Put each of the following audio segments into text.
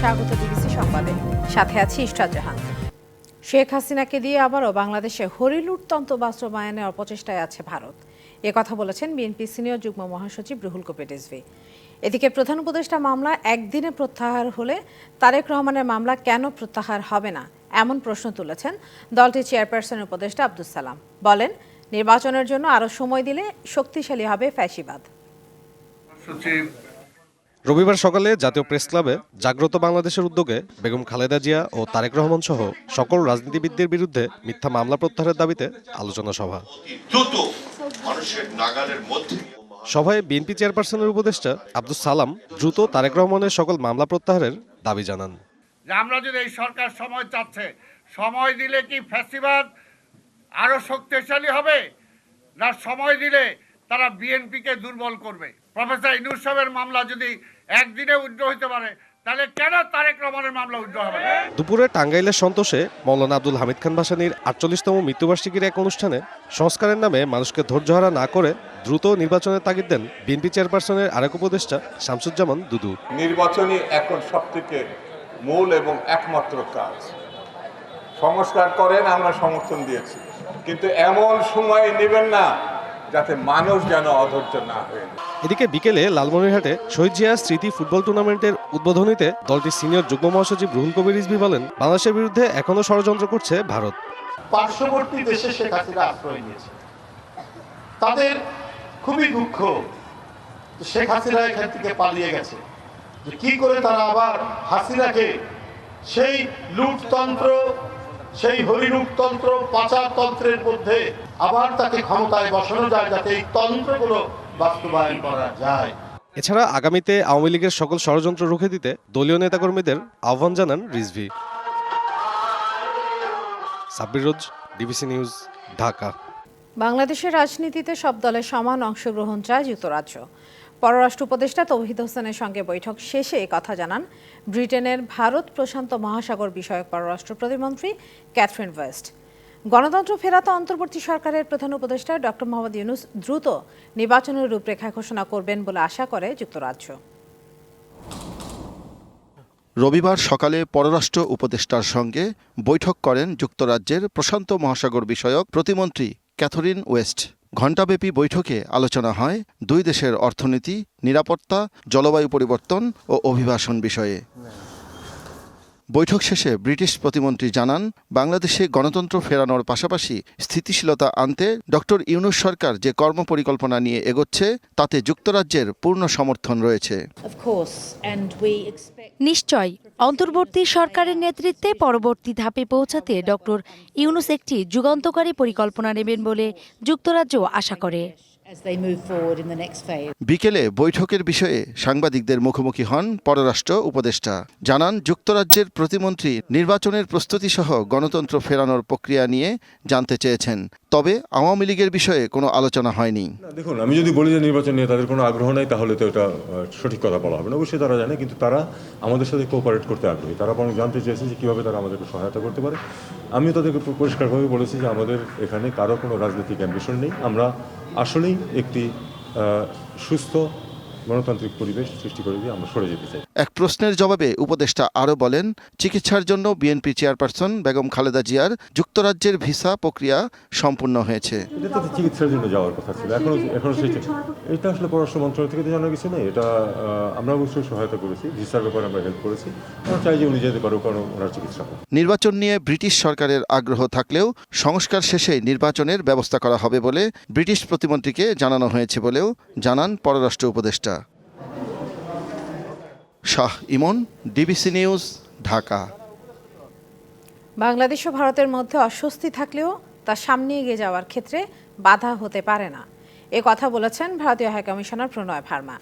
স্বাগত ডিবিসি সংবাদে। সাথে আছি ইশরাত জাহান। শেখ হাসিনাকে দিয়ে আবারও বাংলাদেশে হরিলুটতন্ত্র বাস্তবায়নের অপচেষ্টায় আছে ভারত। এ কথা বলেছেন বিএনপি সিনিয়র যুগ্ম মহাসচিব রুহুল রিজভী। এদিকে প্রধান উপদেষ্টা মামলা একদিনে প্রত্যাহার হলে তারেক রহমানের মামলা কেন প্রত্যাহার হবে না, এমন প্রশ্ন তুলেছেন দলটির চেয়ারপারসন উপদেষ্টা আব্দুল সালাম। বলেন, নির্বাচনের জন্য আরও সময় দিলে শক্তিশালী হবে ফ্যাসিবাদ। সচিব রবিবার সকালে জাতীয় প্রেস ক্লাবে জাগ্রত বাংলাদেশের উদ্যোগে বেগম খালেদা জিয়া ও তারেক রহমান সহ সকল রাজনীতিবিদদের বিরুদ্ধে মিথ্যা মামলা প্রত্যাহারের দাবিতে আলোচনা সভা। সভায় বিএনপি চেয়ারপারসনের উপদেষ্টা আব্দুল সালাম দ্রুত তারেক রহমানের সকল মামলা প্রত্যাহারের দাবি জানান। যে আমরা যদি এই সরকার সময় চাচ্ছে সময় দিলে কি ফ্যাসিবাদ আরও শক্তিশালী হবে? না সময় দিলে তারা বিএনপিকে দুর্বল করবে। প্রফেসর ইনুস সাহেবের মামলা যদি একদিনে উড্র হইতে পারে তাহলে কেন তারেক রহমানের মামলা উড্র হবে? না? দুপুরে টাঙ্গাইলের সন্তোষে মৌলানা আব্দুল হামিদ খান ভাসানীর আটচল্লিশতম মৃত্যুবার্ষিকীর এক অনুষ্ঠানে সংস্কারের নামে মানুষকে ধৈর্যহারা না করে দ্রুত নির্বাচনের তাগিদ দেন বিএনপি চেয়ারপারসনের আরেক উপদেষ্টা শামসুজ্জামান দুদু নির্বাচনই এখন সবথেকে মূল এবং একমাত্র কাজ। সংস্কার করেন আমরা সমর্থন দিয়েছি। কিন্তু এমন সময় নেবেন না যাতে মানুষ যেন অধৈর্য না হয়ে এদিকে বিকেলে লালমনিরহাটে শহীদ জিয়া স্মৃতি ফুটবল টুর্নামেন্টের উদ্বোধনীতে দলটির সিনিয়র যুগ্ম মহাসচিব রুহুল কবির রিজভী বলেন বাংলাদেশের বিরুদ্ধে এখনও ষড়যন্ত্র করছে ভারত। পার্শ্ববর্তী দেশে শেখ হাসিনা আশ্রয় নিয়েছে। তাদের খুবই দুঃখ শেখ হাসিনা এখান থেকে পালিয়ে গেছে। যে কি করে তারা আবার হাসিনাকে সেই লুটতন্ত্র সেই হরিলুটতন্ত্র পাচারতন্ত্রের মধ্যে আবার তাকে ক্ষমতায় বসানো যায় যাতে এই তন্ত্রগুলো বাস্তবায়ন করা যায়। এছাড়া আগামীতে আওয়ামী লীগের সকল ষড়যন্ত্র রুখে দিতে দলীয় নেতাকর্মীদের আহ্বান জানান Rizvi. Sabbir Roz DBC news Dhaka. বাংলাদেশের রাজনীতিতে সব দলের সমান অংশগ্রহণ চায় যুক্তরাজ্য। পররাষ্ট্র উপদেষ্টা তৌহিদ হোসেনের সঙ্গে বৈঠক শেষে কথা জানান। ব্রিটেনের ভারত প্রশান্ত মহাসাগর বিষয়ক পররাষ্ট্র প্রতিমন্ত্রী ক্যাথরিন ওয়েস্ট। গণতন্ত্র ফেরাতে অন্তর্বর্তী সরকারের প্রধান উপদেষ্টা ডক্টর মোহাম্মদ ইউনুস দ্রুত নির্বাচনের রূপরেখা ঘোষণা করবেন বলে আশা করে যুক্তরাজ্য। রবিবার সকালে পররাষ্ট্র উপদেষ্টার সঙ্গে বৈঠক করেন যুক্তরাজ্যের প্রশান্ত মহাসাগর বিষয়ক প্রতিমন্ত্রী ক্যাথরিন ওয়েস্ট। ঘণ্টাব্যাপী বৈঠকে আলোচনা হয় দুই দেশের অর্থনীতি নিরাপত্তা জলবায়ু পরিবর্তন ও অভিবাসন বিষয়ে। বৈঠক শেষে ব্রিটিশ প্রতিমন্ত্রী জানান বাংলাদেশে গণতন্ত্র ফেরানোর পাশাপাশি স্থিতিশীলতা আনতে ডক্টর ইউনুস সরকার যে কর্মপরিকল্পনা নিয়ে এগোচ্ছে তাতে যুক্তরাজ্যের পূর্ণ সমর্থন রয়েছে। নিশ্চয় অন্তর্বর্তী সরকারের নেতৃত্বে পরবর্তী ধাপে পৌঁছাতে ডক্টর ইউনুস একটি যুগান্তকারী পরিকল্পনা নেবেন বলে যুক্তরাজ্য আশা করে। As they move forward in the next phase. বিকেলে বৈঠকের বিষয়ে সাংবাদিকদের মুখোমুখি হন পররাষ্ট্র উপদেষ্টা। জানান যুক্তরাজ্যের প্রতিমন্ত্রী নির্বাচনের প্রস্তুতি সহ গণতন্ত্র ফেরানোর প্রক্রিয়া নিয়ে জানতে চেয়েছেন। তবে আওয়ামী লীগের বিষয়ে কোনো আলোচনা হয়নি। দেখুন আমি যদি বলি যে নির্বাচন নিয়ে তাদের কোনো আগ্রহ নাই তাহলে তো এটা সঠিক কথা বলা হবে না। অবশ্যই তারা জানে কিন্তু তারা আমাদের সাথে কোঅপারেট করতে আগ্রহী। তারা বরং জানতে চেয়েছে যে কীভাবে তারা আমাদেরকে সহায়তা করতে পারে। আমিও তাদেরকে পরিষ্কারভাবে বলেছি যে আমাদের এখানে কারও কোনো রাজনৈতিক অ্যাম্বিশন নেই। আমরা আসলেই একটি সুস্থ গণতান্ত্রিক পরিবেশ সৃষ্টি করে দিয়ে আমরা সরে যেতে চাই। এক প্রশ্নের জবাবে উপদেষ্টা আরও বলেন চিকিৎসার জন্য বিএনপি চেয়ারপারসন বেগম খালেদা জিয়ার যুক্তরাজ্যের ভিসা প্রক্রিয়া সম্পূর্ণ হয়েছে। এটা তো চিকিৎসার জন্য যাওয়ার কথা ছিল এখনও এখনও সেই এটা আসলে পররাষ্ট্র মন্ত্রণালয় থেকে তো জানা কিছু নেই এটা আমরা অবশ্যই সহায়তা করেছি ভিসার ব্যাপারে আমরা হেল্প করেছি। আমরা চাই যে উনি যেতে পারুক কারণ ওনার চিকিৎসা নির্বাচন নিয়ে ব্রিটিশ সরকারের আগ্রহ থাকলেও সংস্কার শেষে নির্বাচনের ব্যবস্থা করা হবে বলে ব্রিটিশ প্রতিমন্ত্রীকে জানানো হয়েছে বলেও জানান পররাষ্ট্র উপদেষ্টা। Shah Emon DBC news Dhaka. Bangladesh ও ভারতের মধ্যে অস্বস্তি থাকলেও তা সামনে এগিয়ে যাওয়ার ক্ষেত্রে বাধা হতে পারে না। এ কথা বলেছেন ভারতীয় হাইকমিশনার প্রণয় ভার্মা।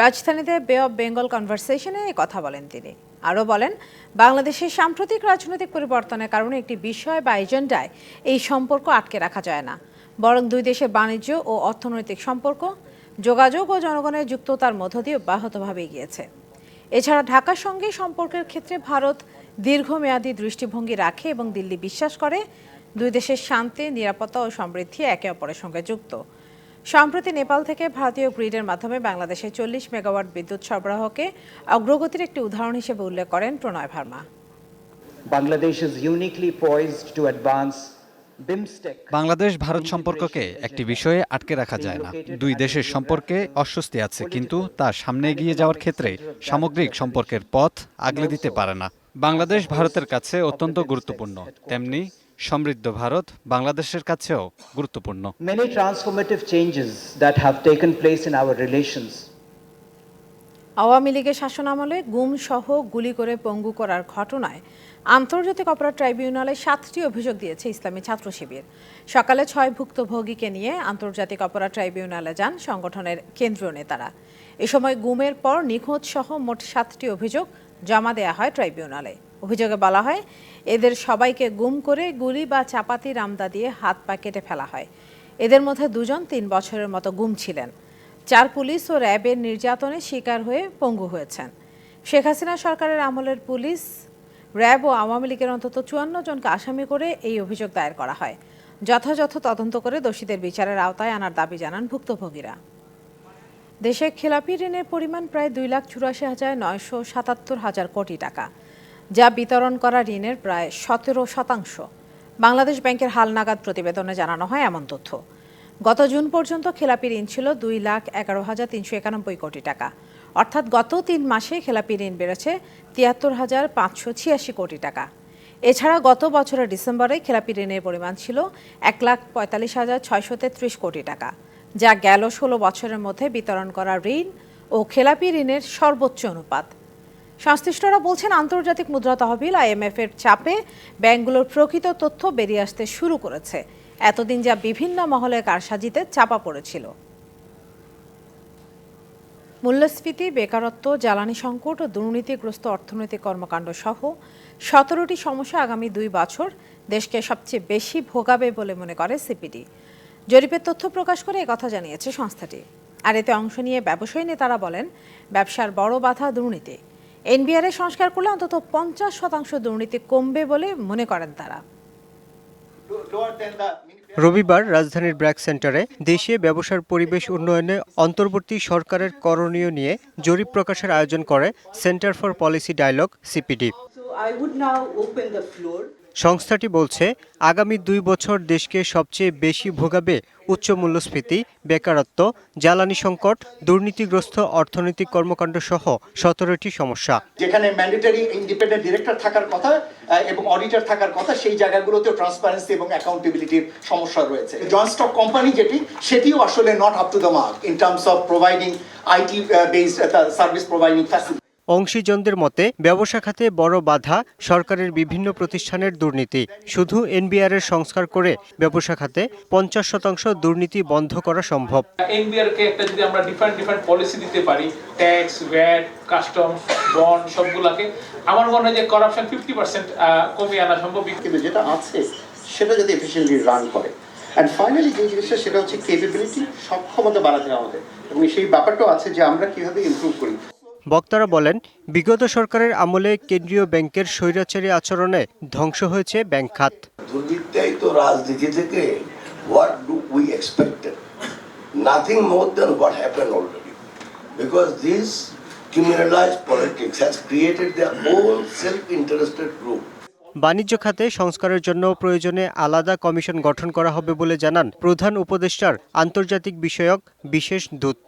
রাজধানীতে বে অব বেঙ্গল কনভারসেশনে এ কথা বলেন তিনি। আরও বলেন, বাংলাদেশের সাম্প্রতিক রাজনৈতিক পরিবর্তনের কারণে একটি বিষয় বা এজেন্ডায় এই সম্পর্ক আটকে রাখা যায় না। বরং দুই দেশের বাণিজ্য ও অর্থনৈতিক সম্পর্ক, যোগাযোগ ও জনগণের যুক্ততার মধ্য দিয়ে অব্যাহতভাবে এগিয়েছে। এছাড়া ঢাকার সঙ্গে সম্পর্কের ক্ষেত্রে ভারত দীর্ঘমেয়াদী দৃষ্টিভঙ্গি রাখে এবং দিল্লি বিশ্বাস করে, দুই দেশের শান্তি, নিরাপত্তা ও সমৃদ্ধি একে অপরের সঙ্গে যুক্ত সম্প্রতি নেপাল থেকে ভারতীয় গ্রিডের মাধ্যমে বাংলাদেশে চল্লিশ মেগাওয়াট বিদ্যুৎ সরবরাহকে অগ্রগতির একটি উদাহরণ হিসেবে উল্লেখ করেন প্রণয় Verma Bangladesh is uniquely poised to advance. Bangladesh Bharat সম্পর্ককে একটি বিষয়ে আটকে রাখা যায় না। দুই দেশের সম্পর্কে অস্বস্তি আছে কিন্তু তা সামনে এগিয়ে যাওয়ার ক্ষেত্রে সামগ্রিক সম্পর্কের পথ আগলে দিতে পারে না। বাংলাদেশ ভারতের কাছে অত্যন্ত গুরুত্বপূর্ণ। তেমনি সমৃদ্ধ ভারত বাংলাদেশের কাছেও গুরুত্বপূর্ণ। আওয়ামী লীগের শাসনামলে গুম সহ গুলি করে পঙ্গু করার ঘটনায় আন্তর্জাতিক অপরাধ ট্রাইব্যুনালে সাতটি অভিযোগ দিয়েছে ইসলামী ছাত্র শিবির। সকালে ছয় ভুক্তভোগীকে নিয়ে আন্তর্জাতিক অপরাধ ট্রাইব্যুনালে যান সংগঠনের কেন্দ্রীয় নেতারা। এ সময় গুমের পর নিখোঁজ সহ মোট সাতটি অভিযোগ জমা দেয়া হয় ট্রাইব্যুনালে। অভিযোগে বলা হয়, এদের সবাইকে গুম করে গুলি বা চাপাতি রামদা দিয়ে হাত পা কেটে ফেলা হয়। এদের মধ্যে দুজন তিন বছরের মতো গুম ছিলেন। চার পুলিশ ও র্যাবের নির্যাতনে শিকার হয়ে পঙ্গু হয়েছেন। শেখ হাসিনা সরকারের আমলের পুলিশ, র্যাব ও আওয়ামী লীগের অন্তত চুয়ান্ন জনকে আসামি করে এই অভিযোগ দায়ের করা হয়। যথাযথ তদন্ত করে দোষীদের বিচারের আওতায় আনার দাবি জানান ভুক্তভোগীরা। দেশে খেলাপি ঋণের পরিমাণ প্রায় দুই লাখ চুরাশি হাজার নয়শো সাতাত্তর হাজার কোটি টাকা, যা বিতরণ করা ঋণের প্রায় সতেরো শতাংশ। বাংলাদেশ ব্যাংকের হালনাগাদ প্রতিবেদনে জানানো হয় এমন তথ্য। গত জুন পর্যন্ত খেলাপি ঋণ ছিল দুই লাখ এগারো হাজার তিনশো একানব্বই কোটি টাকা। অর্থাৎ গত তিন মাসে খেলাপি ঋণ বেড়েছে তিয়াত্তর হাজার পাঁচশো ছিয়াশি কোটি টাকা। এছাড়া গত বছরের ডিসেম্বরে খেলাপি ঋণের পরিমাণ ছিল এক লাখ পঁয়তাল্লিশ হাজার ছয়শো তেত্রিশ কোটি টাকা, যা গেল ষোলো বছরের মধ্যে বিতরণ করা ঋণ ও খেলাপি ঋণের সর্বোচ্চ অনুপাত। সংশ্লিষ্টরা বলছেন, আন্তর্জাতিক মুদ্রা তহবিল আইএমএফ এর চাপে ব্যাংকগুলোর প্রকৃত তথ্য বেরিয়ে আসতে শুরু করেছে। এতদিন যা বিভিন্ন মহলে কারসাজিতে চাপা পড়েছিল। মূল্যস্ফীতি, বেকারত্ব, জ্বালানি সংকট ও দুর্নীতিগ্রস্ত অর্থনৈতিক কর্মকাণ্ড সহ সতেরোটি সমস্যা আগামী দুই বছর দেশকে সবচেয়ে বেশি ভোগাবে বলে মনে করে সিপিডি। জরিপের তথ্য প্রকাশ করে কথা জানিয়েছে সংস্থাটি। আর এতে অংশ নিয়ে ব্যবসায়ী নেতারা বলেন, ব্যবসার বড় বাধা দুর্নীতি। এনবিআর সংস্কার করলে অন্তত পঞ্চাশ শতাংশ দুর্নীতি কমবে বলে মনে করেন তারা। রবিবার রাজধানীর ব্র্যাক সেন্টারে দেশে ব্যবসার পরিবেশ উন্নয়নে অন্তর্বর্তী সরকারের করণীয় নিয়ে জরিপ প্রকাশের আয়োজন করে Centre for Policy Dialogue, CPD. সংস্থাটি বলছে, আগামী দুই বছর দেশকে সবচেয়ে বেশি ভোগাবে উচ্চ মূল্যস্ফীতি, বেকারত্ব, জ্বালানি সংকট, দুর্নীতিগ্রস্ত অর্থনৈতিক কর্মকাণ্ড সহ সতেরোটি সমস্যা। যেখানে ম্যান্ডেটরি ইন্ডিপেন্ডেন্ট ডিরেক্টর থাকার কথা এবং অডিটর থাকার কথা, সেই জায়গাগুলোতেও ট্রান্সপারেন্সি এবং অ্যাকাউন্টেবিলিটির সমস্যা রয়েছে। জয়েন্ট স্টক কোম্পানি যেটি, সেটিও আসলে not up to the mark in terms of providing IT based service providing facility অংশীজনদের মতে ব্যবসা খাতে বড় বাধা সরকারের বিভিন্ন প্রতিষ্ঠানের দুর্নীতি। শুধু এনবিআর এর সংস্কার করে ব্যবসা খাতে পঞ্চাশ শতাংশ দুর্নীতি বন্ধ করা সম্ভব। এনবিআর কে একটা যদি আমরা ডিফারেন্ট ডিফারেন্ট পলিসি দিতে পারি ট্যাক্স ভ্যাট কাস্টমস বন্ড সবগুলাকে আমার মনে হয় যে করাপশন ফিফটি পার্সেন্ট কমিয়ে আনা সম্ভব। কিন্তু যেটা আছে সেটা যদি এফিসিয়েন্টলি রান করে। অ্যান্ড ফাইনালি যে জিনিসটা সেটা হচ্ছে কেপেবিলিটি সক্ষমতা বাড়াতে আমাদের এবং সেই ব্যাপারটাও আছে যে আমরা কীভাবে ইমপ্রুভ করি। বক্তারা বলেন বিগত সরকারের আমলে কেন্দ্রীয় ব্যাংকের স্বৈরাচারী আচরণে ধ্বংস হয়েছে ব্যাংক খাত। দুর্নীতিটাই তো রাজনীতি থেকে what do we expected nothing more than what happen already because this criminalized politics has created their own self-interested group. বাণিজ্য খাতে সংস্কারের জন্য প্রয়োজনে আলাদা কমিশন গঠন করা হবে বলে জানান প্রধান উপদেষ্টার আন্তর্জাতিক বিষয়ক বিশেষ দূত।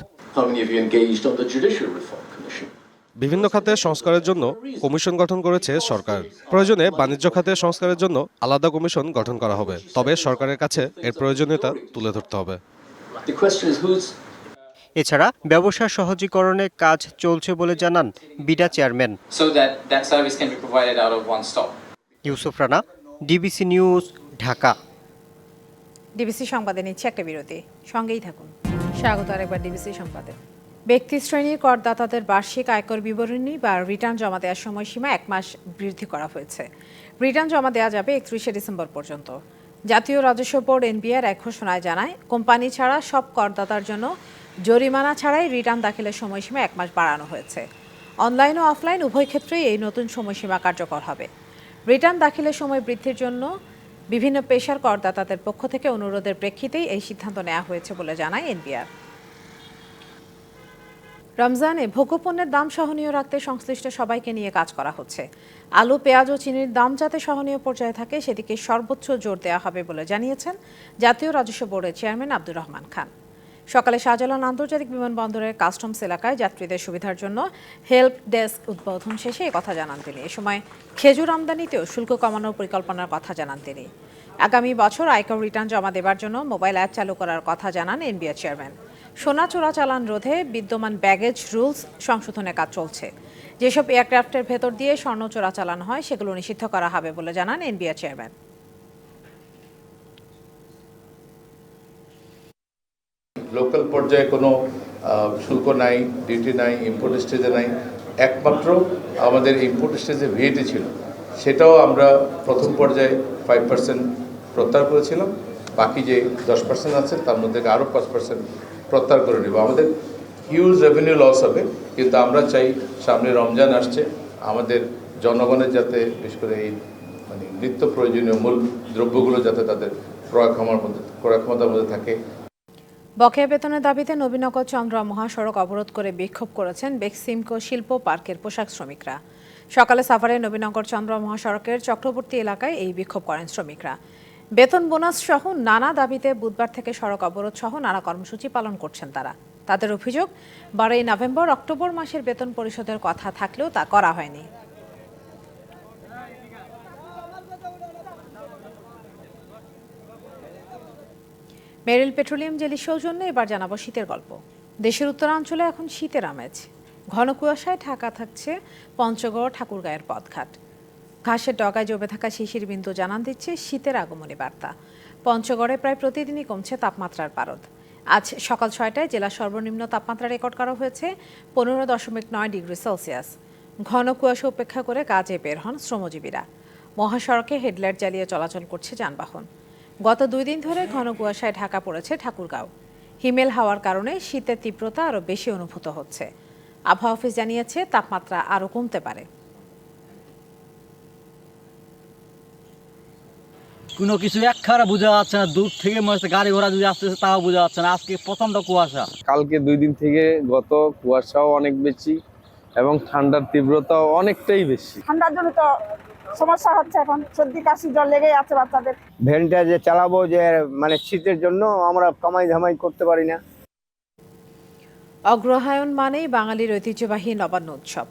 বিভিন্ন খাতে সংস্কারের জন্য কমিশন গঠন করেছে সরকার। প্রয়োজনে বাণিজ্য খাতে সংস্কারের জন্য আলাদা কমিশন গঠন করা হবে। তবে সরকারের কাছে এর প্রয়োজনীয়তা তুলে ধরতে হবে। এছাড়া ব্যবসা সহজীকরণে কাজ চলছে বলে জানান BIDA chairman. Yusuf Rana DBC news Dhaka. DBC সংবাদে নিচ্ছে একটা বিরতি। সঙ্গেই থাকুন। স্বাগত আরেকবার ডিবিসি সংবাদে। ব্যক্তি শ্রেণির করদাতাদের বার্ষিক আয়কর বিবরণী বা রিটার্ন জমা দেওয়ার সময়সীমা এক মাস বৃদ্ধি করা হয়েছে। রিটার্ন জমা দেওয়া যাবে একত্রিশে ডিসেম্বর পর্যন্ত। জাতীয় রাজস্ব বোর্ড এনবিআর এক ঘোষণায় জানায়, কোম্পানি ছাড়া সব করদাতার জন্য জরিমানা ছাড়াই রিটার্ন দাখিলের সময়সীমা এক মাস বাড়ানো হয়েছে। অনলাইন ও অফলাইন উভয় ক্ষেত্রেই এই নতুন সময়সীমা কার্যকর হবে। রিটার্ন দাখিলের সময় বৃদ্ধির জন্য বিভিন্ন পেশার করদাতাদের পক্ষ থেকে অনুরোধের প্রেক্ষিতেই এই সিদ্ধান্ত নেওয়া হয়েছে বলে জানায় এনবিআর। রমজানে ভোগ্যপণ্যের দাম সহনীয় রাখতে সংশ্লিষ্ট সবাইকে নিয়ে কাজ করা হচ্ছে। আলু, পেঁয়াজ ও চিনির দাম যাতে সহনীয় পর্যায়ে থাকে, সেদিকে সর্বোচ্চ জোর দেওয়া হবে বলে জানিয়েছেন জাতীয় রাজস্ব বোর্ডের চেয়ারম্যান আব্দুর রহমান খান। সকালে শাহজালাল আন্তর্জাতিক বিমানবন্দরের কাস্টমস এলাকায় যাত্রীদের সুবিধার জন্য হেল্প ডেস্ক উদ্বোধন শেষে কথা জানান তিনি। এ সময় খেজুর আমদানিতেও শুল্ক কমানোর পরিকল্পনার কথা জানান তিনি। আগামী বছর আয়কর রিটার্ন জমা দেবার জন্য মোবাইল অ্যাপ চালু করার কথা জানান এনবিআর চেয়ারম্যান। সোনা চোরাচালান রোধে বিদ্যমান ব্যাগেজ রুলস সংশোধনের কাজ চলছে। যেসব এয়ারক্রাফটের ভেতর দিয়ে স্বর্ণ চোরাচালান হয়, সেগুলো নিষিদ্ধ করা হবে বলে জানান এনবিআর চেয়ারম্যান। লোকাল পর্যায়ে কোনো শুল্ক নাই ডিউটি নাই ইম্পোর্ট স্টেজে নাই। একমাত্র আমাদের ইম্পোর্ট স্টেজে ভিএটি ছিল, সেটাও আমরা প্রথম পর্যায়ে ফাইভ পার্সেন্ট প্রত্যাহার করেছিলাম। বাকি যে দশ পার্সেন্ট আছে, তার মধ্যে আরও পাঁচ পার্সেন্ট প্রত্যাহার করে নেব। আমাদের হিউজ রেভিনিউ লস হবে, কিন্তু আমরা চাই সামনে রমজান আসছে, আমাদের জনগণের যাতে বিশেষ করে এই মানে নিত্য প্রয়োজনীয় মূল দ্রব্যগুলো যাতে তাদের ক্রয় ক্ষমার মধ্যে ক্রয় ক্ষমতার মধ্যে থাকে। বকেয়া বেতনের দাবিতে নবীনগর চন্দ্র মহাসড়ক অবরোধ করে বিক্ষোভ করেছেন বেক্সিমকো শিল্প পার্কের পোশাক শ্রমিকরা। সকালে সাভারে নবীনগর চন্দ্র মহাসড়কের চক্রবর্তী এলাকায় এই বিক্ষোভ করেন শ্রমিকরা। বেতন বোনাস সহ নানা দাবিতে বুধবার থেকে সড়ক অবরোধ সহ নানা কর্মসূচি পালন করছেন তারা। তাদের অভিযোগ, বারোই নভেম্বর অক্টোবর মাসের বেতন পরিশোধের কথা থাকলেও তা করা হয়নি। মেরিল পেট্রোলিয়াম জেলির সৌজন্যে এবার জানাব শীতের গল্প। দেশের উত্তরাঞ্চলে এখন শীতের আমেজ। ঘন কুয়াশায় ঢাকা থাকছে পঞ্চগড় ঠাকুরগাঁয়ের পথঘাট। ঘাসের ডগায় জমে থাকা শিশির বিন্দু জানান দিচ্ছে শীতের আগমনী বার্তা। পঞ্চগড়ে প্রায় প্রতিদিনই কমছে তাপমাত্রার পারদ। আজ সকাল ছয়টায় জেলার সর্বনিম্ন তাপমাত্রা রেকর্ড করা হয়েছে পনেরো দশমিক নয় ডিগ্রি সেলসিয়াস। ঘন কুয়াশা উপেক্ষা করে কাজে বের হন শ্রমজীবীরা। মহাসড়কে হেডলাইট জ্বালিয়ে চলাচল করছে যানবাহন। গত দুই দিন ধরে ঘন কুয়াশায় ঢাকা পড়েছে ঠাকুরগাঁও। হিমেল হাওয়ার কারণে শীতের তীব্রতা আরও বেশি অনুভূত হচ্ছে। আবহাওয়া অফিস জানিয়েছে তাপমাত্রা আরও কমতে পারে। কোনো কিছু এক খারা বোঝা যাচ্ছে না দূর থেকে মনে হচ্ছে গাড়ি ঘোড়া যদি আসতেছে তাও বোঝা যাচ্ছে না। আজকে প্রচণ্ড কুয়াশা। কালকে দুই দিন থেকে গত কুয়াশাও অনেক বেশি এবং ঠান্ডার তীব্রতাও অনেকটাই বেশি। ঠান্ডার জন্য তো সমস্যা হচ্ছে এখন সর্দি কাশি জ্বর লেগেই আছে বাচ্চাদের। ভ্যানটা যে চালাবো যে মানে শীতের জন্য আমরা কামাই ধামাই করতে পারি না। অগ্রহায়ণ মানেই বাঙালির ঐতিহ্যবাহী নবান্ন উৎসব।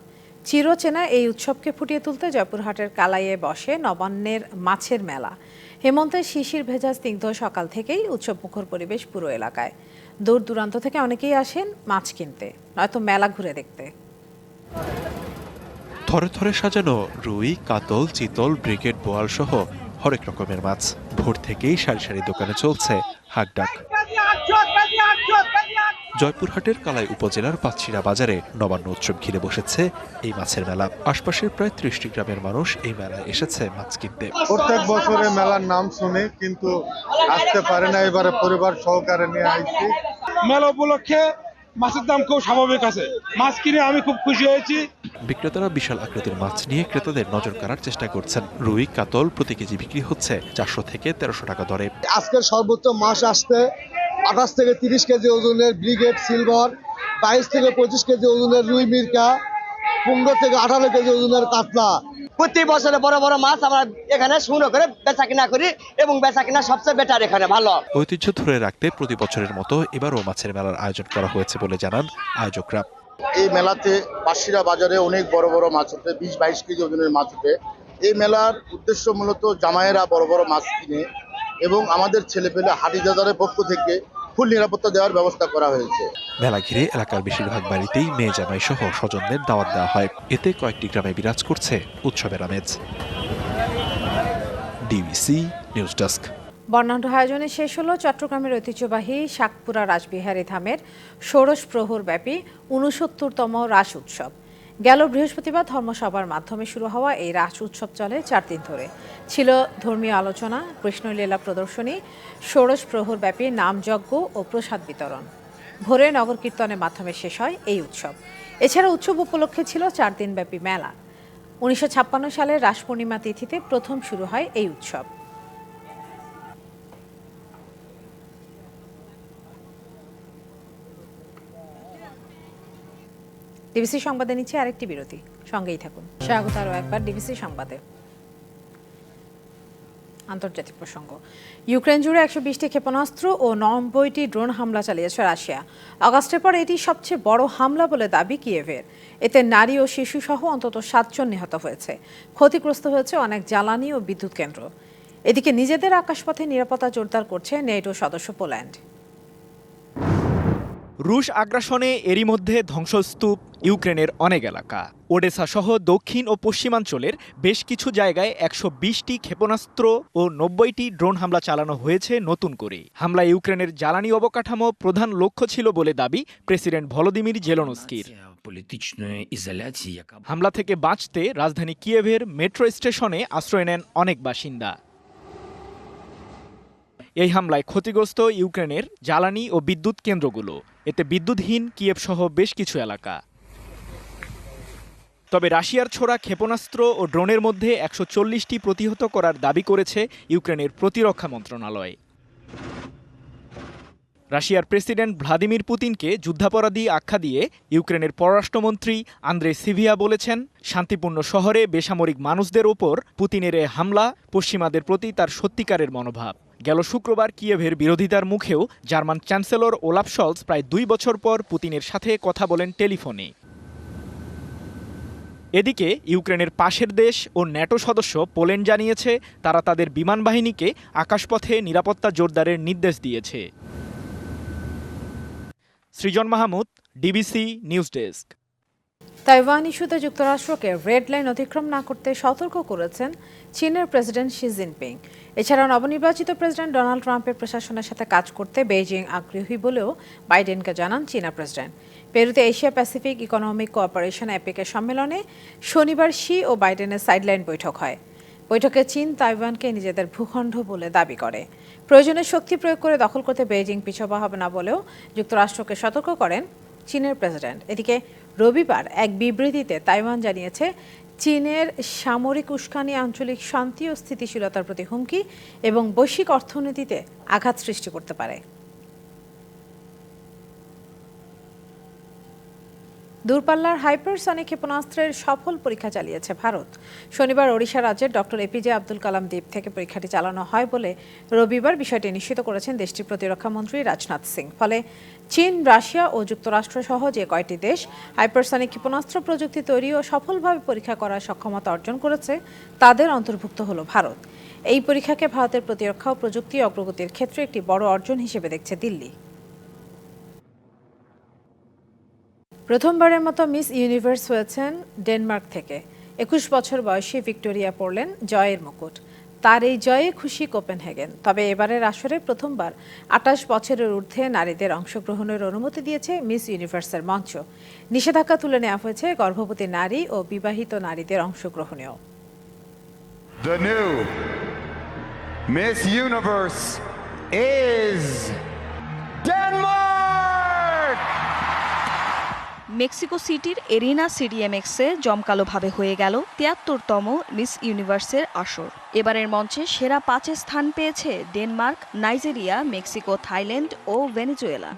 চিরচেনা এই উৎসবকে ফুটিয়ে তুলতে জয়পুরহাটের কালাইয়ে বসে নবান্নের মাছের মেলা। হেমন্তের শিশির ভেজা স্নিগ্ধ সকাল থেকেই উৎসব মুখর পরিবেশ পুরো এলাকায়। দূর দূরান্ত থেকে অনেকেই আসেন মাছ কিনতে, নয়তো মেলা ঘুরে দেখতে। থরে থরে সাজানো রুই, কাতল, চিতল, ব্রিগেড বোয়াল সহ হরেক রকমের মাছ। ভোর থেকেই সারি সারি দোকানে চলছে হাকডাক। জয়পুরহাটের কালাই উপজেলার পাচ্ছিরা বাজারে নবান্ন উৎসব ঘিরে বসেছে এই মাছের মেলা। আশপাশের প্রায় ত্রিশটি গ্রামের মানুষ এই মেলায় এসেছে মাছ কিনতে। প্রত্যেক বছরে মেলার নাম শুনে কিন্তু আসতে পারে না এবারে পরিবার সহকারে নিয়ে আইছি। মেলা উপলক্ষে মাছের দাম খুব স্বাভাবিক আছে। মাছ কিনে আমি খুব খুশি হয়েছি। বিক্রেতারা বিশাল আকৃতির মাছ নিয়ে ক্রেতাদের নজর কাড়ার চেষ্টা করছেন। রুই কাতল প্রতি কেজি বিক্রি হচ্ছে চারশো থেকে তেরোশো টাকা দরে। আজকের সর্বোচ্চ মাছ আসতে আঠাশ থেকে তিরিশ কেজি ওজনের ব্রিগেড সিলভার বাইশ থেকে পঁচিশ কেজি ওজনের রুই মির্কা পনেরো থেকে আঠারো কেজি ওজনের কাতলা। প্রতি বছরে বড় বড় মাছ আমরা এখানে সংগ্রহ করে বেচা কিনা করি এবং বেচা কিনা সবচেয়ে বেটার এখানে ভালো। ঐতিহ্য ধরে রাখতে প্রতি বছরের মতো এবারও মাছের মেলার আয়োজন করা হয়েছে বলে জানান আয়োজকরা। এই মেলাতে পাশিরা বাজারে অনেক বড় বড় মাছ ওঠে বিশ বাইশ কেজি ওজনের মাছ ওঠে এই মেলার উদ্দেশ্য মূলত জামাইয়েরা বড় বড় মাছ কিনে এবং আমাদের ছেলেপেলে হাটিদাদারের পক্ষ থেকে ফুল নিরাপত্তা দেওয়ার ব্যবস্থা করা হয়েছে। মেলা ঘিরে এলাকার বেশিরভাগ বাড়িতেই মেয়ে জামাই সহ স্বজনদের দাওয়াত দেওয়া হয়। এতে কয়েকটি গ্রামে বিরাজ করছে উৎসবের আমেজ। ডিবিসি নিউজ ডেস্ক বর্ণাঢ্য আয়োজনে শেষ হলো চট্টগ্রামের ঐতিহ্যবাহী শাকপুরা রাসবিহারী ধামের ষোড়শ প্রহর ব্যাপী উনসত্তরতম রাস উৎসব। গেল বৃহস্পতিবার ধর্মসভার মাধ্যমে শুরু হওয়া এই রাস উৎসব চলে চার দিন ধরে। ছিল ধর্মীয় আলোচনা, কৃষ্ণলীলা প্রদর্শনী, ষোড়শ প্রহর ব্যাপী নামযজ্ঞ ও প্রসাদ বিতরণ। ভোরে নগর কীর্তনের মাধ্যমে শেষ হয় এই উৎসব। এছাড়া উৎসব উপলক্ষে ছিল চার দিনব্যাপী মেলা। উনিশশো ছাপ্পান্ন সালে রাস পূর্ণিমা তিথিতে প্রথম শুরু হয় এই উৎসব। ডিবিসি সংবাদে নিচ্ছে আরেকটি বিরতি। সঙ্গেই থাকুন। স্বাগত আরও একবার ডিবিসি সংবাদে। আন্তর্জাতিক প্রসঙ্গ। ইউক্রেন জুড়ে একশো বিশটি ক্ষেপণাস্ত্র ও নব্বইটি ড্রোন হামলা চালিয়েছে রাশিয়া। আগস্টের পর এটি সবচেয়ে বড় হামলা বলে দাবি কিয়েভের। এতে নারী ও শিশু সহ অন্তত সাতজন নিহত হয়েছে। ক্ষতিগ্রস্ত হয়েছে অনেক জ্বালানি ও বিদ্যুৎ কেন্দ্র। এদিকে নিজেদের আকাশপথে নিরাপত্তা জোরদার করছে নেটো সদস্য পোল্যান্ড। রুশ আগ্রাসনে এরই মধ্যে ধ্বংসস্তূপ ইউক্রেনের অনেক এলাকা। ওডেসা সহ দক্ষিণ ও পশ্চিমাঞ্চলের বেশ কিছু জায়গায় একশো বিশটি ক্ষেপণাস্ত্র ও নব্বইটি ড্রোন হামলা চালানো হয়েছে নতুন করে। হামলায় ইউক্রেনের জ্বালানি অবকাঠামো প্রধান লক্ষ্য ছিল বলে দাবি প্রেসিডেন্ট ভলোদিমির জেলনস্কির। হামলা থেকে বাঁচতে রাজধানী কিয়েভের মেট্রো স্টেশনে আশ্রয় নেন অনেক বাসিন্দা। এই হামলায় ক্ষতিগ্রস্ত ইউক্রেনের জ্বালানি ও বিদ্যুৎ কেন্দ্রগুলো। এতে বিদ্যুৎহীন কিয়েভ সহ বেশ কিছু এলাকা। তবে রাশিয়ার ছোড়া ক্ষেপণাস্ত্র ও ড্রোনের মধ্যে একশো চল্লিশটি প্রতিহত করার দাবি করেছে ইউক্রেনের প্রতিরক্ষা মন্ত্রণালয়। রাশিয়ার প্রেসিডেন্ট ভ্লাদিমির পুতিনকে যুদ্ধাপরাধী আখ্যা দিয়ে ইউক্রেনের পররাষ্ট্রমন্ত্রী আন্দ্রে সিভিয়া বলেছেন, শান্তিপূর্ণ শহরে বেসামরিক মানুষদের ওপর পুতিনের এ হামলা পশ্চিমাদের প্রতি তার সত্যিকারের মনোভাব। গেল শুক্রবার কিয়েভের বিরোধিতার মুখেও জার্মান চ্যান্সেলর ওলাফ শলস প্রায় দুই বছর পর পুতিনের সাথে কথা বলেন টেলিফোনে। এদিকে ইউক্রেনের পাশের দেশ ও ন্যাটো সদস্য পোল্যান্ড জানিয়েছে, তারা তাদের বিমান বাহিনীকে আকাশপথে নিরাপত্তা জোরদারের নির্দেশ দিয়েছে। Srijan Mahmud, DBC news desk. Taiwan ইস্যুতে যুক্তরাষ্ট্রকে রেড লাইন অতিক্রম না করতে সতর্ক করেছেন চীনের প্রেসিডেন্ট শি জিনপিং। এছাড়াও নবনির্বাচিত প্রেসিডেন্ট ডোনাল্ড ট্রাম্পের প্রশাসনের সাথে কাজ করতে বেইজিং আগ্রহী বলেও বাইডেনকে জানান চীনা প্রেসিডেন্ট। পেরুতে এশিয়া প্যাসিফিক ইকোনমিক কোঅপারেশন অ্যাপিকের সম্মেলনে শনিবার শি ও বাইডেনের সাইডলাইন বৈঠক হয়। বৈঠকে চীন তাইওয়ানকে নিজেদের ভূখণ্ড বলে দাবি করে। প্রয়োজনে শক্তি প্রয়োগ করে দখল করতে বেইজিং পিছপা হবে না বলেও যুক্তরাষ্ট্রকে সতর্ক করেন চীনের প্রেসিডেন্ট। এদিকে রবিবার এক বিবৃতিতে তাইওয়ান জানিয়েছে, চীনের সামরিক উস্কানি, আঞ্চলিক শান্তি ও স্থিতিশীলতার প্রতি হুমকি এবং বৈশ্বিক অর্থনীতিতে আঘাত সৃষ্টি করতে পারে। দূরপাল্লার হাইপারসনিক ক্ষেপণাস্ত্রের সফল পরীক্ষা চালিয়েছে ভারত। শনিবার ওড়িশা রাজ্যের ডক্টর এপিজে আব্দুল কালাম দ্বীপ থেকে পরীক্ষাটি চালানো হয় বলে রবিবার বিষয়টি নিশ্চিত করেছেন দেশটির প্রতিরক্ষা মন্ত্রী রাজনাথ সিং। ফলে চীন, রাশিয়া ও যুক্তরাষ্ট্র সহ যে কয়টি দেশ হাইপারসনিক ক্ষেপণাস্ত্র প্রযুক্তি তৈরি ও সফলভাবে পরীক্ষা করার সক্ষমতা অর্জন করেছে, তাদের অন্তর্ভুক্ত হল ভারত। এই পরীক্ষাকে ভারতের প্রতিরক্ষা ও প্রযুক্তি অগ্রগতির ক্ষেত্রে একটি বড় অর্জন হিসেবে দেখছে দিল্লি। প্রথমবারের মতো মিস ইউনিভার্স হয়েছেন ডেনমার্ক থেকে। একুশ বছর বয়সী ভিক্টোরিয়া পড়লেন জয়ের মুকুট। তার এই জয়ে খুশি কোপেনহেগেন। তবে এবারের আসরে প্রথমবার আটাশ বছরের ঊর্ধ্বে নারীদের অংশগ্রহণের অনুমতি দিয়েছে মিস ইউনিভার্সের মঞ্চ। নিষেধাজ্ঞা তুলে নেওয়া হয়েছে গর্ভবতী নারী ও বিবাহিত নারীদের অংশগ্রহণেও। The new Miss Universe is Denmark! Mexico সিটির এরিনা সিডিএমএক্সে জমকালোভাবে হয়ে গেল তিয়াত্তরতম মিস ইউনিভার্সের আসর। এবারের মঞ্চে সেরা পাঁচে স্থান পেয়েছে ডেনমার্ক, নাইজেরিয়া, মেক্সিকো, থাইল্যান্ড ও ভেনেজুয়েলা।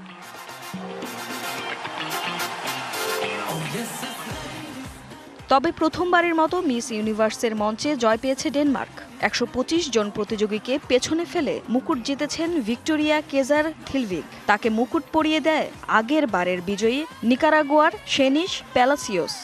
তবে প্রথমবারের মতো মিস ইউনিভার্সের মঞ্চে জয় পেয়েছে ডেনমার্ক। একশো পঁচিশ জন প্রতিযোগীকে পেছনে ফেলে মুকুট জিতেছেন ভিক্টোরিয়া কেজার থিলভিক তাকে মুকুট পরিয়ে দেয় আগের বারের বিজয়ী নিকারাগুয়ার শেনিশ প্যালাসিওস।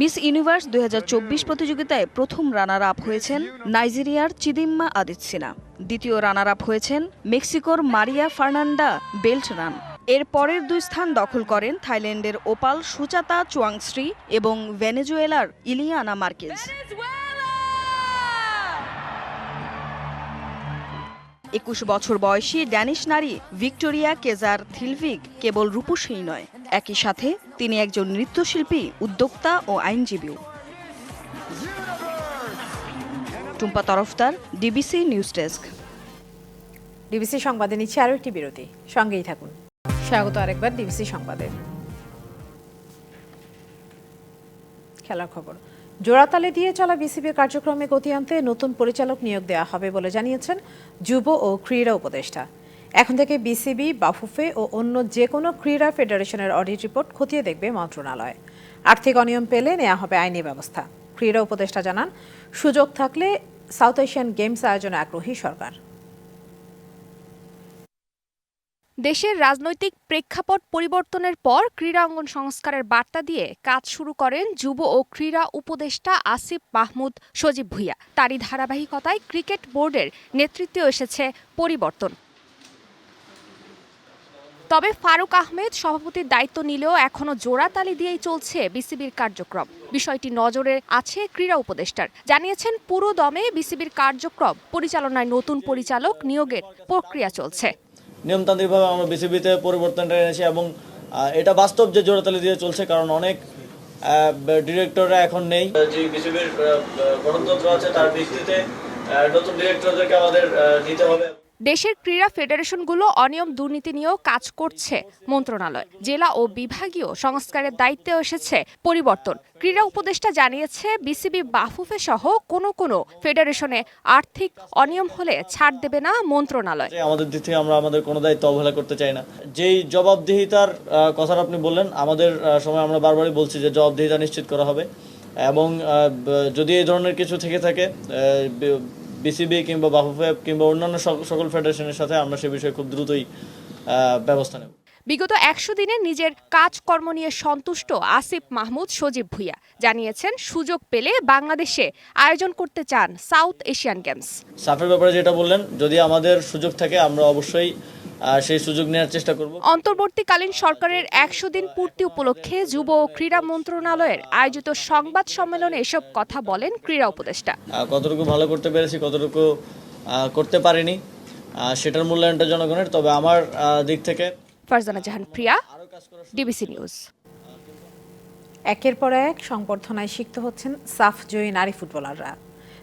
মিস ইউনিভার্স দু হাজার চব্বিশ প্রতিযোগিতায় প্রথম রানার আপ হয়েছেন নাইজেরিয়ার চিদিম্মা আদিৎসিনা দ্বিতীয় রানার আপ হয়েছেন মেক্সিকোর মারিয়া ফার্নান্ডা বেল্টরান এর পরের দুই স্থান দখল করেন থাইল্যান্ডের ওপাল সুচাতা চুয়াংশ্রী এবং ভেনেজুয়েলার ইলিয়ানা মার্কেজ। একুশ বছর বয়সী ড্যানিশ নারী ভিক্টোরিয়া কেজার থিলভিক কেবল রূপসী নয়, একই সাথে তিনি একজন নৃত্যশিল্পী, উদ্যোক্তা ও আইনজীবীও। Tumpa Tarafdar, DBC news desk. DBC সংবাদে নিচ্ছে আরও একটি বিরতি। সঙ্গেই থাকুন। স্বাগত আরেকবার ডিবিসি সংবাদে। খেলার খবর। জোড়াতালে দিয়ে চলা বিসিবির কার্যক্রমে গতি আনতে নতুন পরিচালক নিয়োগ দেওয়া হবে বলে জানিয়েছেন যুব ও ক্রীড়া উপদেষ্টা। এখন থেকে বিসিবি, বাফুফে ও অন্য যে কোনো ক্রীড়া ফেডারেশনের অডিট রিপোর্ট খতিয়ে দেখবে মন্ত্রণালয়। আর্থিক অনিয়ম পেলে নেওয়া হবে আইনি ব্যবস্থা। ক্রীড়া উপদেষ্টা জানান, সুযোগ থাকলে সাউথ এশিয়ান গেমস আয়োজনে আগ্রহী সরকার। দেশের রাজনৈতিক প্রেক্ষাপট পরিবর্তনের পর ক্রীড়াঙ্গন সংস্কারের বার্তা দিয়ে কাজ শুরু করেন যুব ও ক্রীড়া উপদেষ্টা আসিফ মাহমুদ সজীব ভুইয়া। তারই ধারাবাহিকতায় ক্রিকেট বোর্ডের নেতৃত্বে এসেছে পরিবর্তন। তবে ফারুক আহমেদ সভাপতির দায়িত্ব নিলেও এখনও জোড়াতালি দিয়েই চলছে বিসিবির কার্যক্রম। বিষয়টি নজরে আছে ক্রীড়া উপদেষ্টার। জানিয়েছেন, পুরো দমে বিসিবির কার্যক্রম পরিচালনায় নতুন পরিচালক নিয়োগের প্রক্রিয়া চলছে। নিয়মতান্ত্রিকভাবে আমরা বিসিবিতে পরিবর্তনটা এনেছি এবং এটা বাস্তব যে জোড়াতালি দিয়ে চলছে, কারণ অনেক ডিরেক্টররা এখন নেই। যে বিসিবির গণতন্ত্র আছে, তার ভিত্তিতে নতুন ডিরেক্টরদেরকে আমাদের নিতে হবে। দেশের ক্রীড়া ফেডারেশনগুলো অনিয়ম দুর্নীতি নিয়েও কাজ করছে মন্ত্রণালয়। জেলা ও বিভাগীয় সংস্কারের দায়িত্বে এসেছে পরিবর্তন। ক্রীড়া উপদেষ্টা জানিয়েছে, বিসিবি বাফুফে সহ কোনো কোনো ফেডারেশনে আর্থিক অনিয়ম হলে ছাড় দেবে না মন্ত্রণালয়। আমাদের দিক থেকে আমরা আমাদের কোনো দায়িত্ব অবহেলা করতে চাই না। যেই জবাবদিহিতার কথাটা আপনি বললেন, আমাদের সময় আমরা বারবারই বলছি যে জবাবদিহিতা নিশ্চিত করা হবে। এবং যদি এই ধরনের কিছু থেকে থাকে বিসিবি কিংবা বাফুফে কিংবা অন্যান্য সক- সকল ফেডারেশনের সাথে আমরা সে বিষয়ে খুব দ্রুতই ব্যবস্থা নেব। বিগত একশো দিনে নিজের কাজকর্ম নিয়ে সন্তুষ্ট আসিফ মাহমুদ সজীব ভুইয়া জানিয়েছেন সুযোগ পেলে বাংলাদেশে আয়োজন করতে চান সাউথ এশিয়ান গেমস। সাফের ব্যাপারে যেটা বললেন যদি আমাদের সুযোগ থাকে আমরা অবশ্যই সেই সুযোগ নেওয়ার চেষ্টা করব। অন্তর্বর্তীকালীন সরকারের একশো দিন পূর্তি উপলক্ষে যুব ও ক্রীড়া মন্ত্রণালয়ের আয়োজিত সংবাদ সম্মেলনে এসব কথা বলেন ক্রীড়া উপদেষ্টা। কতটুকু ভালো করতে পেরেছি কতটুকু করতে পারিনি সেটার মূল্যায়নটা জনগণের। তবে আমার দিক থেকে ফারজানা জাহান প্রিয়া ডিবিসি নিউজ। একের পর এক সংবর্ধনায় সিক্ত হচ্ছেন সাফ জয়ী নারী ফুটবলাররা।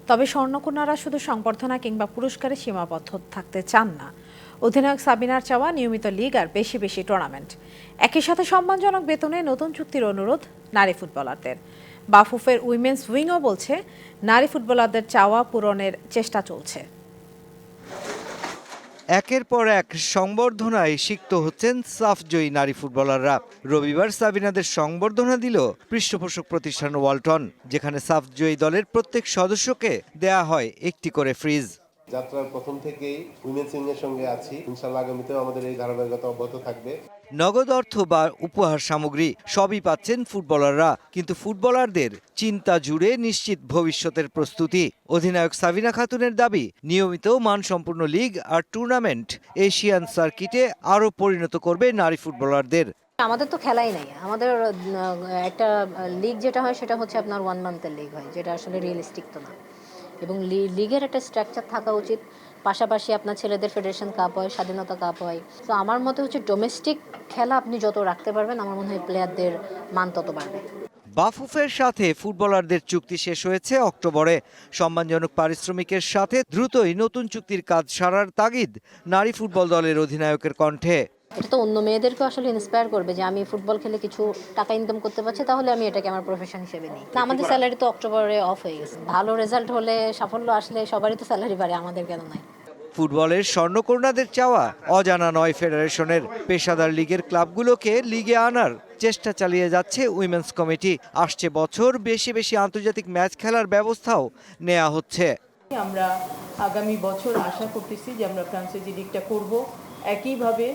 তবে স্বর্ণকন্যারা শুধু সংবর্ধনা কিংবা পুরস্কারে সীমাবদ্ধ থাকতে চান না। অধিনায়ক সাবিনার চাওয়া নিয়মিত লিগ আর বেশি বেশি টুর্নামেন্ট। একই সাথে সম্মানজনক বেতনে নতুন চুক্তির অনুরোধ নারী ফুটবলারদের। বাফুফের উইমেন্স উইংও বলছে, নারী ফুটবলারদের চাওয়া পূরণের চেষ্টা চলছে। একের পর এক সংবর্ধনায় সিক্ত হচ্ছেন সাফজয়ী নারী ফুটবলাররা। রবিবার সাবিনাদের সংবর্ধনা দিল পৃষ্ঠপোষক প্রতিষ্ঠান ওয়ালটন, যেখানে সাফজয়ী দলের প্রত্যেক সদস্যকে দেয়া হয় একটি করে ফ্রিজ। যাত্রার প্রথম থেকেই উইমেন্স উইংয়ের সঙ্গে আছি। ইনশাল্লাহ আগামীতেও আমাদের এই ধারাবাহিকতা অব্যাহত থাকবে। নগদ অর্থ বা উপহার সামগ্রী সবই পাচ্ছেন ফুটবলাররা, কিন্তু ফুটবলারদের চিন্তা জুড়ে নিশ্চিত ভবিষ্যতের প্রস্তুতি। অধিনায়ক সাবিনা খাতুনের দাবি, নিয়মিত মানসম্পন্ন লিগ আর টুর্নামেন্ট এশিয়ান সার্কিটে আরও পরিণত করবে নারী ফুটবলারদের। আমাদের তো খেলাই নাই। আমাদের একটা লিগ যেটা হয় সেটা হচ্ছে আপনার ওয়ান মান্থের লিগ হয়, যেটা আসলে রিয়েলিস্টিক তো না। এবং লিগের একটা স্ট্রাকচার থাকা উচিত। পাশাপাশি আপনার ছেলেদের ফেডারেশন কাপ হয়, স্বাধীনতা কাপ হয়। তো আমার মতে হচ্ছে ডোমেস্টিক খেলা আপনি যত রাখতে পারবেন, আমার মনে হয় প্লেয়ারদের মান তত বাড়বে। বাফুফের সাথে ফুটবলারদের চুক্তি শেষ হয়েছে অক্টোবরে। সম্মানজনক পারিশ্রমিকের সাথে দ্রুতই নতুন চুক্তির কাজ সারার তাগিদ নারী ফুটবল দলের অধিনায়কের কণ্ঠে। এটা তো অন্য মেয়েদেরকেও আসলে ইন্সপায়ার করবে যে আমি ফুটবল খেলে কিছু টাকা ইনকাম করতে পারছি তাহলে আমি এটাকে আমার প্রফেশন হিসেবে নিই। না আমাদের স্যালারি তো অক্টোবরে অফ হয়ে গেছে। ভালো রেজাল্ট হলে সাফল্য আসলে সবারই তো স্যালারি বাড়ে আমাদের কেন নাই? ফুটবলের স্বর্ণকন্যাদের চাওয়া অজানা নয় ফেডারেশনের পেশাদার লীগের ক্লাবগুলোকে লিগে আনার চেষ্টা চালিয়ে যাচ্ছে উইমেন্স কমিটি। আসছে বছর বেশি বেশি আন্তর্জাতিক ম্যাচ খেলার ব্যবস্থাও নেওয়া হচ্ছে। আমরা আগামী বছর আশা করতেছি যে আমরা ফ্রান্সের যে লিগটা করব একইভাবে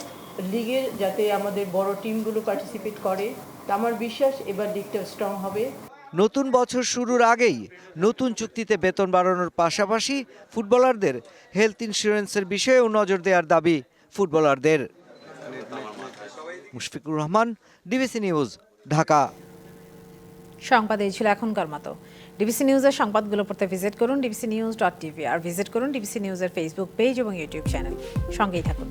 লিগের যাতে আমাদের বড় টিমগুলো পার্টিসিপেট করে। তা আমার বিশ্বাস এবার লিগটা স্ট্রং হবে। নতুন বছর শুরুর আগেই নতুন চুক্তিতে বেতন বাড়ানোর পাশাপাশি ফুটবলারদের হেলথ ইন্স্যুরেন্সের বিষয়েও নজর দেওয়ার দাবি ফুটবলারদের। Mushfiqur Rahman DBC news Dhaka. সংবাদ এই ছিল এখনকার মতো। ডিবিসি নিউজের সংবাদগুলো পড়তে ভিজিট করুন ডিবিসি নিউজ ডট টিভি আর ভিজিট করুন ডিবিসি নিউজের ফেসবুক পেজ এবং ইউটিউব চ্যানেল সঙ্গেই থাকুন।